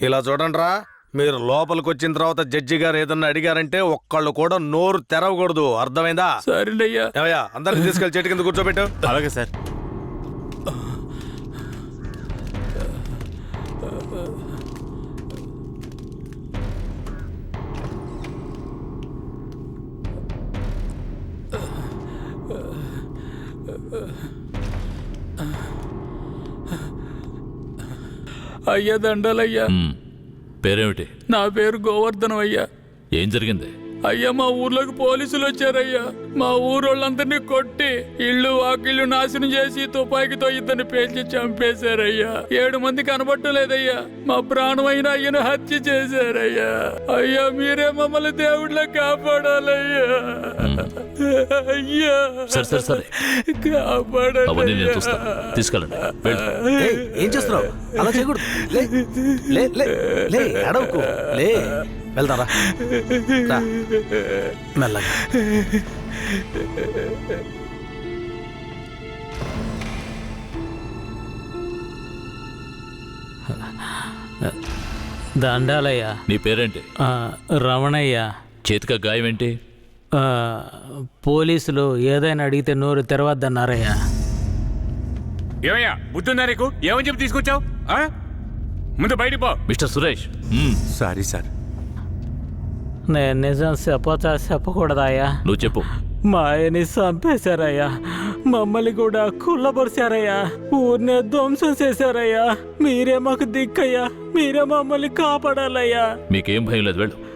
ఇలా చూడండిరా మీరు లోపలికి వచ్చిన తర్వాత జడ్జి గారు ఏదన్నా అడిగారంటే ఒక్కళ్ళు కూడా నోరు తెరవకూడదు. అర్థమైందా? సరేనయ్యా. అందరికి తీసుకెళ్ళి చెట్టు కింద కూర్చోబెట్టు. అలాగే సార్. అయ్యా దండాలయ్యా. పేరేమిటి? నా పేరు గోవర్ధనం అయ్యా ఏం జరిగింది? అయ్యా మా ఊర్లోకి పోలీసులు వచ్చారయ్యా. మా ఊరోళ్ళందరినీ కొట్టి ఇళ్ళు వాకిళ్ళు నాశనం చేసి తుపాకీతో ఇద్దరిని పేల్చి చంపేశారయ్యా. ఏడు మంది కనబట్టం లేదయ్యా. మా ప్రాణమైన అయ్యను హత్య చేశారయ్యా. అయ్యా మీరే మమ్మల్ని దేవుళ్ళ కాపాడాలయ్యా. అయ్యా. సరే సరే సరే. అవన్నీ నేను చూస్తా. కాపాడాలయ్యా తీసుకెళ్ళండి. వెళ్ళు. ఏయ్, ఏం చేస్తున్నావు? అలా చేయకూడదు. లే లే లే లే అడవకు లే. వెళ్తారా రా. మెల్లగా. దండాలయ్య. నీ పేరేంటి? ఆ, రమణయ్య. చేతిక గాయం ఏంటి ఆ, పోలీసులు ఏదైనా అడిగితే నోరు తెరవద్దన్నారయ్య. ఏమయ్యా బుద్ధుందా నీకు? ఏమని చెప్పి తీసుకొచ్చావు? ముందు బయటికి పో. మిస్టర్ సురేష్. Sorry sir. నేను నిజం చెప్పచ్చా? చెప్పకూడదయ్యా. నువ్వు చెప్పు. మా ఆయన్ని చంపేశారయ్యా. మమ్మల్ని కూడా కుళ్ళబరిచారయ్యా ఊరినే ధ్వంసం చేశారయ్యా. మీరే మాకు దిక్కయ్యా. మీరే మమ్మల్ని కాపాడాలయ్యా. మీకేం భయం లేదు వెళ్ళు.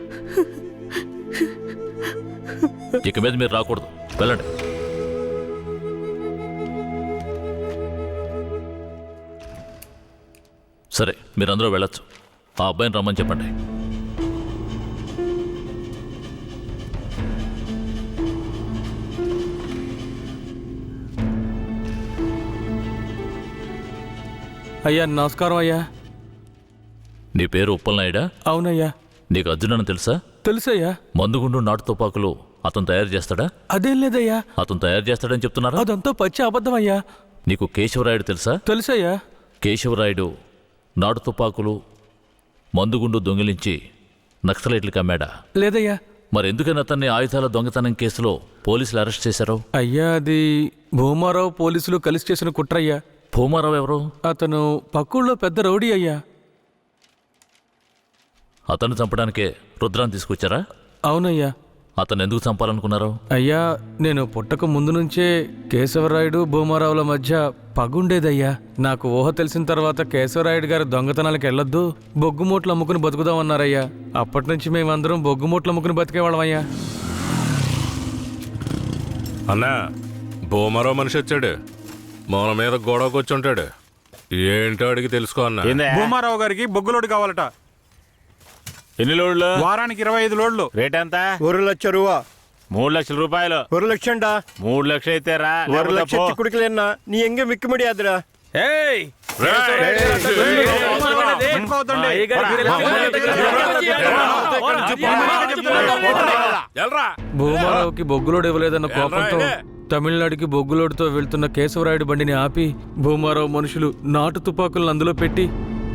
ఇక మీద మీరు రాకూడదు. వెళ్ళండి. సరే మీరందరూ వెళ్ళొచ్చు. ఆ అబ్బాయిని రమ్మని చెప్పండి. అయ్యా నమస్కారం అయ్యా. నీ పేరు ఉప్పలనాయుడా అవునయ్యా. నీకు అర్జునని తెలుసా? తెలుసయ్యా. మందుగుండు నాటు తుపాకులు అతను తయారు చేస్తాడా? అదేం లేదయ్యా. అతను తయారు చేస్తాడని చెప్తున్నారా? అదంతా పచ్చి అబద్ధమయ్యా. నీకు కేశవరాయుడు తెలుసా? తెలుసయ్యా. కేశవరాయుడు నాటు తుపాకులు మందుగుండు దొంగిలించి నక్సలైట్లకు అమ్మాడా? లేదయ్యా. మరి ఎందుకని అతన్ని ఆయుధాల దొంగతనం కేసులో పోలీసులు అరెస్ట్ చేశారు? అయ్యా అది భూమారావు పోలీసులు కలిసి చేసిన కుట్రయ్యా. భూమారావు ఎవరు? అతను పక్కూళ్ళో పెద్ద రౌడీ అయ్యా. అతన్ని చంపడానికే రుద్రాన్ని తీసుకొచ్చారా? అవునయ్యా. అతను ఎందుకు చంపాలనుకున్నారు? అయ్యా నేను పుట్టక ముందు నుంచే కేశవరాయుడు భూమారావుల మధ్య పగుండేదయ్యా. నాకు ఊహ తెలిసిన తర్వాత కేశవరాయుడు గారి దొంగతనాలకు వెళ్ళొద్దు బొగ్గుమూట్లు అమ్ముకుని బతుకుదామన్నారయ్యా. అప్పటి నుంచి మేమందరం బొగ్గుమూట్లు అమ్ముకుని బతికేవాళ్ళమయ్యా. అన్నా భూమరో మనిషి వచ్చాడు. మన మీద గొడవకొచ్చుంటాడు ఏంటో అడిగి తెలుసుకో అన్న. భూమారావు గారికి బొగ్గులోడు కావాలట. ఎన్ని లోడ్లు? వారానికి ఇరవై ఐదు లోడ్లు. రేట్ ఎంత? ఒరు లక్ష రూపా మూడు లక్షల రూపాయలు. ఒరు లక్ష మూడు లక్షలు అయితే రా. ஒரு லட்சத்துக்கு கொடுக்கலன்னா నీ ఎంగే விற்க முடியாதுடா ఏయ్ భూమారావుకి బొగ్గులోడు ఇవ్వలేదన్న కోపంతో తమిళనాడుకి బొగ్గులోడుతో వెళ్తున్న కేశవరాయుడు బండిని ఆపి భూమారావు మనుషులు నాటు తుపాకులను అందులో పెట్టి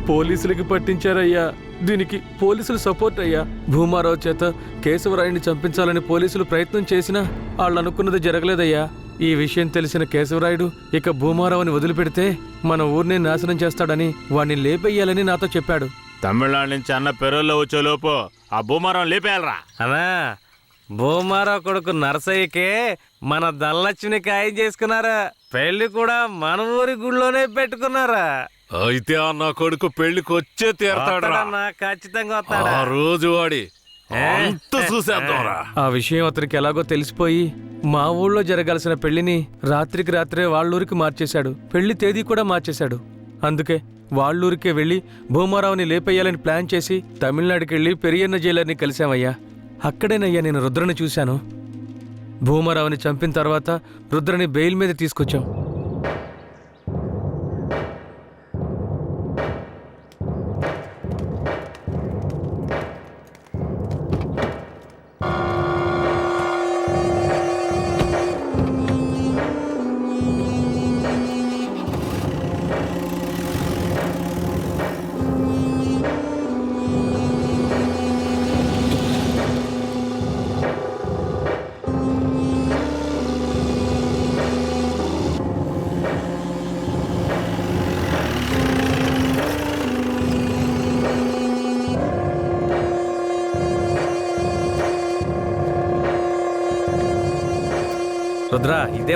పోలీసులకి పట్టించారయ్యా. దీనికి పోలీసులు సపోర్ట్ అయ్యా. భూమారావు చేత కేశవరాయుడిని చంపించాలని పోలీసులు ప్రయత్నం చేసినా వాళ్ళు అనుకున్నది జరగలేదయ్యా. ఈ విషయం తెలిసిన కేశవరాయుడు ఇక భూమారావుని వదిలిపెడితే మన ఊరిని నాశనం చేస్తాడని వాణ్ణి లేపెయ్యాలని నాతో చెప్పాడు. తమిళనాడు నుంచి అన్న పెరోల్లో వచ్చే లోపు ఆ భూమారం లేపేయాలరా. అనా భూమారావు కొడుకు నరసయ్యకే మన ధనలక్ష్మిని ఖాయం చేసుకున్నారా? పెళ్ళి కూడా మన ఊరి గుళ్ళోనే పెట్టుకున్నారా? అయితే ఆ నా కొడుకు పెళ్ళికి వచ్చే తీరతాడురా. వస్తాడన్నా, ఖచ్చితంగా వస్తాడా? ఆ రోజు వాడి అంత చూసేద్దాంరా. ఆ విషయం అతనికి ఎలాగో తెలిసిపోయి మా ఊళ్ళో జరగాల్సిన పెళ్ళిని రాత్రికి రాత్రే వాళ్ళూరికి మార్చేశాడు. పెళ్ళి తేదీ కూడా మార్చేశాడు. అందుకే వాళ్ళూరికే వెళ్ళి భూమారావుని లేపేయాలని ప్లాన్ చేసి తమిళనాడుకి వెళ్ళి పెరియన్న జైలర్ని కలిశామయ్యా. అక్కడేనయ్యా నేను రుద్రని చూశాను. భూమారావుని చంపిన తర్వాత రుద్రని బెయిల్ మీద తీసుకొచ్చాం.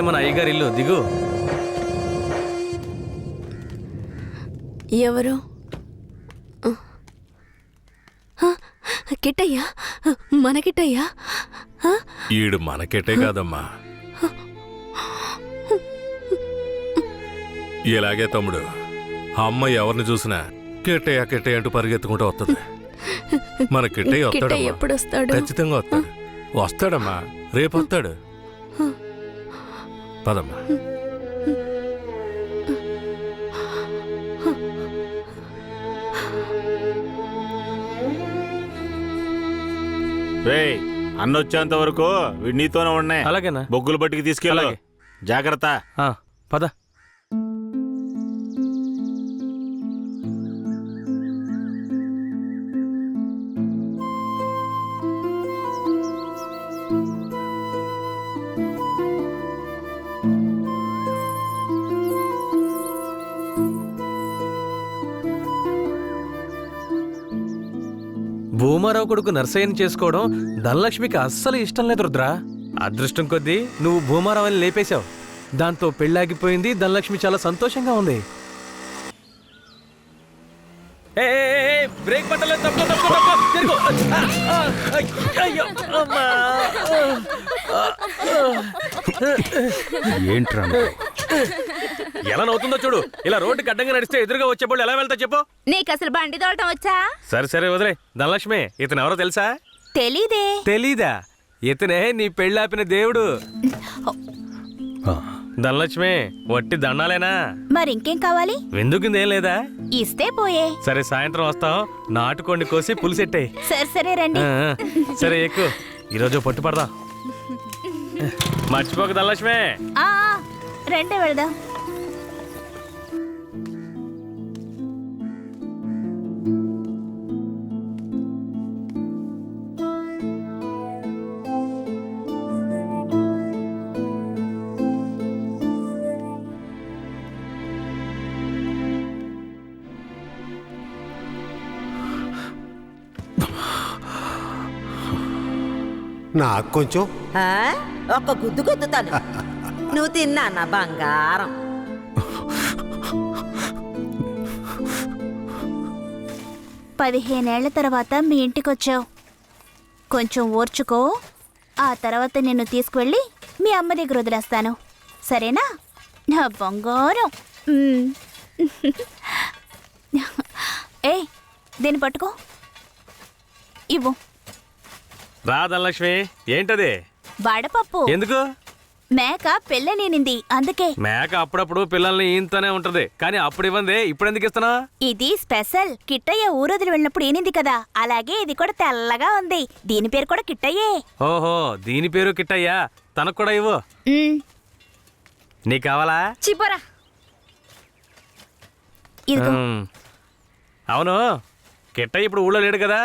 ఇదే మన అయ్యగారి ఇల్లు దిగు. ఎవరు? ఆ, కిట్టయ్యా? మన కిట్టయ్యా? ఆ, ఈడు మనకెటే కాదమ్మా. ఇలాగే తమ్ముడు అమ్మ ఎవరిని చూసినా కెట్టయ్య కెట్టయ్య అంటూ పరిగెత్తుకుంటూ వస్తుంది మన కిట్టయ్య ఎప్పుడు వస్తాడు ఖచ్చితంగా వస్తాడు. వస్తాడమ్మా. రేపు వస్తాడు పదమ్మా. రేయ్ అన్న వచ్చేంత వరకు వీడు నీతోనే ఉన్నాయి అలాగేనా? బొగ్గులు బట్టికి తీసుకెళ్ళు. అలాగే. జాగ్రత్త. పద. భూమారావు కొడుకు నర్సయ్యని చేసుకోవడం ధనలక్ష్మికి అస్సలు ఇష్టం లేదు రుద్రా. అదృష్టం కొద్దీ నువ్వు భూమారావుని లేపేశావు. దాంతో పెళ్ళాగిపోయింది ధనలక్ష్మి చాలా సంతోషంగా ఉంది. ఏ, బ్రేక్ ఏంట్రా ఎలా నవ్వుతుందో చూడు. ఇలా రోడ్డు అడ్డంగా నడిస్తే ఎదురుగా వచ్చేప్పుడు ఎలా వెళ్తా చెప్పు. నీకు అసలు బండి తోడటం వచ్చా? సరే సరే వదిలే. ధనలక్ష్మి ఇతను ఎవరో తెలుసా? తెలీదే. తెలీదా? ఇతనే నీ పెళ్ళాపిన దేవుడు. ధనలక్ష్మి వట్టి దండాలేనా? మరి ఇంకేం కావాలి? విందుకుందేం లేదా? ఇస్తే పోయే. సరే సాయంత్రం వస్తాం. నాటుకోండి కోసి పులిసెట్టాయి. సరే సరే రండి. సరే ఎక్కువ ఈరోజు పట్టు పడదాం. మర్చిపోక ధనలక్ష్మి. రండి వెళదాం. నాకు కొంచెం. ఒక గుద్దు గుద్దుతాను. నువ్వు తిన్నా నా బంగారం. పదిహేనేళ్ళ తర్వాత మీ ఇంటికొచ్చావు. కొంచెం ఓర్చుకో. ఆ తర్వాత నిన్ను తీసుకువెళ్ళి మీ అమ్మ దగ్గర వదిలేస్తాను. సరేనా? నా బంగారం. ఏ దీన్ని పట్టుకో. ఇవ్వు. రా ధనలక్ష్మి ఏంటది? వడపప్పు. ఎందుకు? మేక పెళ్ళనేనింది అందుకే. మేక అప్పుడప్పుడు పిల్లల్ని ఈంతోనే ఉంటది కానీ అప్పుడు ఇవ్వండి ఇప్పుడు ఎందుకు ఇస్తున్నా ఇది స్పెషల్. కిట్టయ్య ఊరొదిలి వెళ్ళినప్పుడు ఏనింది కదా అలాగే ఇది కూడా తెల్లగా ఉంది. దీని పేరు కూడా కిట్టయ్యే. ఓహో దీని పేరు కిట్టయ్యా తనకు కూడా ఇవ్వు. నీకు కావాలా? చిపోరా ఇదిగో. అవును కిట్టయ్య ఇప్పుడు ఊళ్ళో లేడు కదా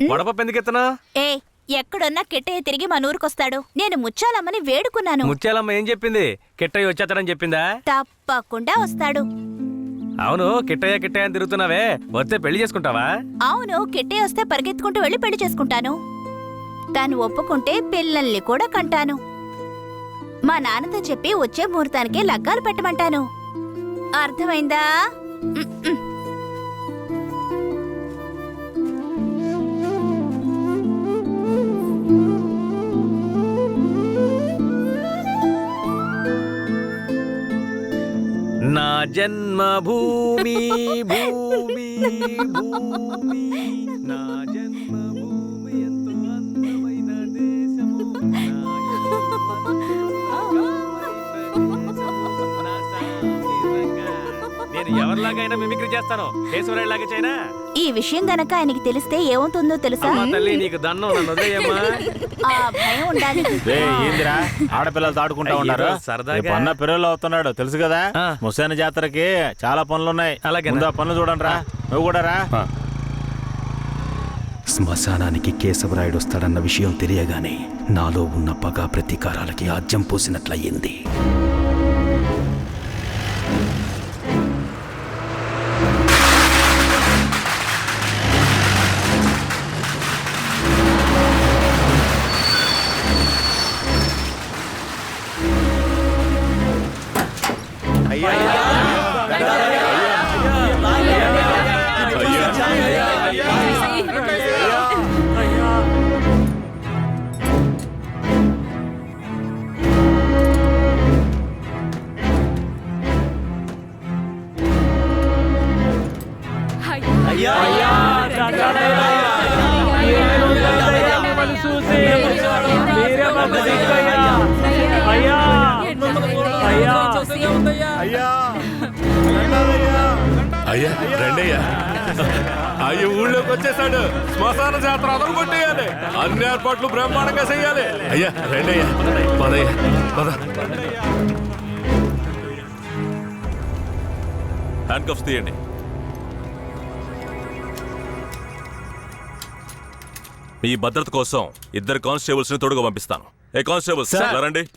వడపప్పు ఎందుకు ఇస్తున్నా ఏ ఎక్కడున్నా కిట్టయ్య తిరిగి మన ఊరికొస్తాడు. నేను ముచ్చాలమ్మని వేడుకున్నాను. ముత్యాలమ్మ ఏం చెప్పింది? కిట్టయ్య వచ్చేస్తాడని చెప్పిందా? తప్పకుండా వస్తాడు. అవును కిట్టయ్య కిట్టయ్య అని తిరుగుతున్నావే. వస్తే పెళ్ళి చేసుకుంటావా? అవును కిట్టయ్య వస్తే పరిగెత్తుకుంటూ వెళ్ళి పెళ్ళి చేసుకుంటాను. తాను ఒప్పుకుంటే పిల్లల్ని కూడా కంటాను. మా నాన్నతో చెప్పి వచ్చే ముహూర్తానికి లగ్గాలు పెట్టమంటాను. అర్థమైందా? జన్మభూమి భూమి భూమి. నా జన్మభూమి ఎంతో అందమైన దేశము. నేను ఎవరిలాగైనా మిమిక్రీ చేస్తాను. కేశవరాయులాగా చైనా ఈ విషయం గనక ఆయనకి తెలిస్తే ఏమవుతుందో తెలుసా? అమ్మా తల్లి నీకు దన్నం నన్ను వదిలేయమ్మా. ఆ భయం ఉండాలి. రే ఏందిరా? ఆడపిల్లలు ఆడుకుంటా అయ్యో, ఉన్నారు. సరదాగా. రేపు అన్న పిల్లలు అవుతున్నాడు తెలుసు కదా? ఆ. ముసాని జాతరకి చాలా పనులు ఉన్నాయి అలాగేనా? ముందు ఆ పనులు చూడండి రా. నువ్వు కూడా రా. శ్మశానానికి కేశవరాయుడు వస్తాడన్న విషయం తెలియగానే నాలో ఉన్న పగ ప్రతీకారాలకి ఆజ్యం పోసినట్లయింది. వచ్చేసాడు. శ్మశాన జాతర అదలు కొట్టేయాలి. అన్ని ఏర్పాట్లు బ్రహ్మాండంగా చెయ్యాలి అయ్యా రండయ్యా. పదయ్యా పద. హ్యాండ్ కప్స్ తీయండి. మీ భద్రత కోసం ఇద్దరు కానిస్టేబుల్స్ని తోడుగా పంపిస్తాను. ఏ కానిస్టేబుల్స్? రండి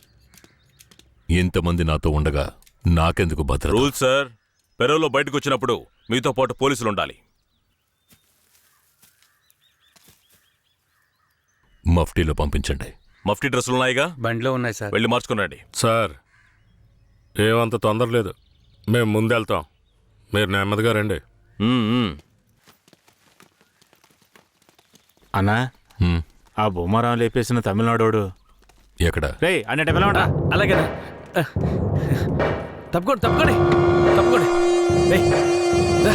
ఇంతమంది నాతో ఉండగా నాకెందుకు భద్రత? Rule sir. పెరవులో బయటకు వచ్చినప్పుడు మీతో పాటు పోలీసులు ఉండాలి. మఫ్టీలో పంపించండి. మఫ్టీ డ్రెస్సులు ఉన్నాయిగా? బండిలో ఉన్నాయి సార్. వెళ్ళి మార్చుకుని సార్ ఏమంత తొందర లేదు. మేము ముందెళ్తాం. మీరు నెమ్మదిగా రండి. అన్నా హ్మ్. ఆ బొమ్మరాం లేపేసిన తమిళనాడోడు. ఎక్కడ? రే అన్నట్టు పిలవండి అలాగేనా తప్పుకోండి తప్పుకోండి తప్పుకోండి. రా,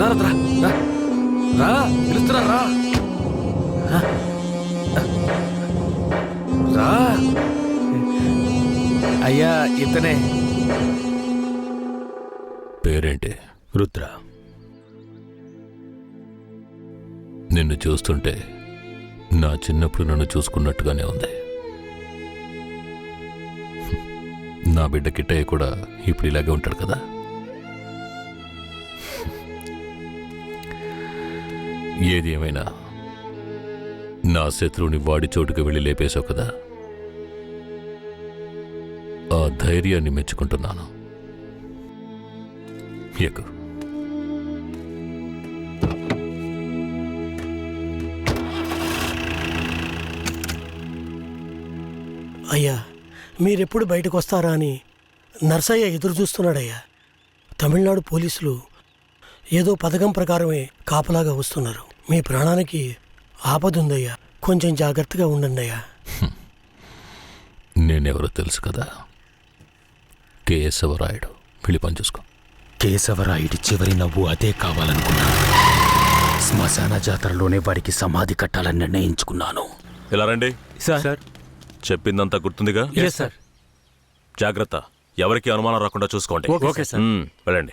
రా, రా, రా, రా పిలుస్తున్నా రా. రా అయ్యా ఇతనే. పేరేంటి? రుద్ర. నిన్ను చూస్తుంటే నా చిన్నప్పుడు నన్ను చూసుకున్నట్టుగానే ఉంది. నా బిడ్డ కిట్టయ్య కూడా ఇప్పుడు ఇలాగే ఉంటాడు కదా? ఏది ఏమైనా నా శత్రువుని వాడి చోటుకు వెళ్ళి లేపేశావు కదా. ఆ ధైర్యాన్ని మెచ్చుకుంటున్నాను. ఎక్కు. అయ్యా మీరెప్పుడు బయటకు వస్తారా అని నర్సయ్య ఎదురు చూస్తున్నాడయ్యా. తమిళనాడు పోలీసులు ఏదో పథకం ప్రకారమే కాపలాగా వస్తున్నారు. మీ ప్రాణానికి ఆపదుందయ్యా. కొంచెం జాగ్రత్తగా ఉండండి అయ్యా నేనెవరో తెలుసు కదా? కేశవరాయుడు. వెళ్ళి పని చూసుకో. కేశవరాయుడి చివరి నవ్వు అదే కావాలనుకున్నాను. శ్మశాన జాతరలోనే వాడికి సమాధి కట్టాలని నిర్ణయించుకున్నాను. ఇలా రండి. సార్. చెప్పిందంతా గుర్తుందిగా? సార్. జాగ్రత్త. ఎవరికి అనుమానం రాకుండా చూసుకోండి. Okay sir. వెళ్ళండి.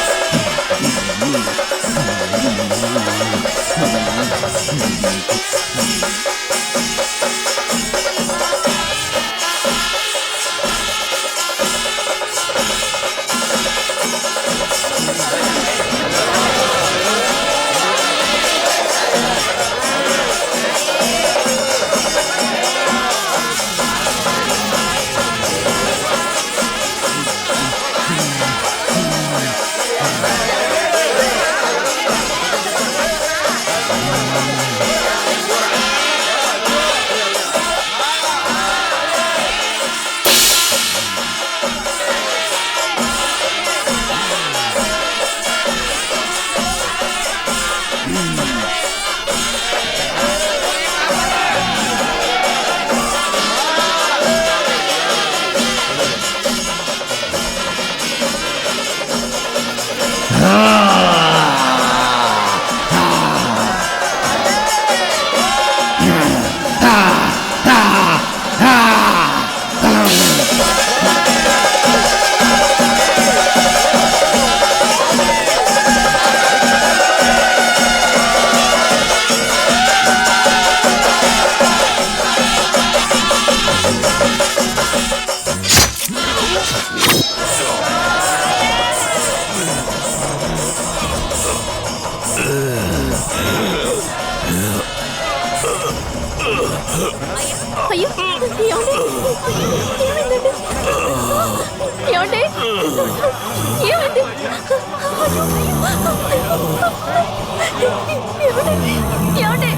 ఏమండి? ఏమండి?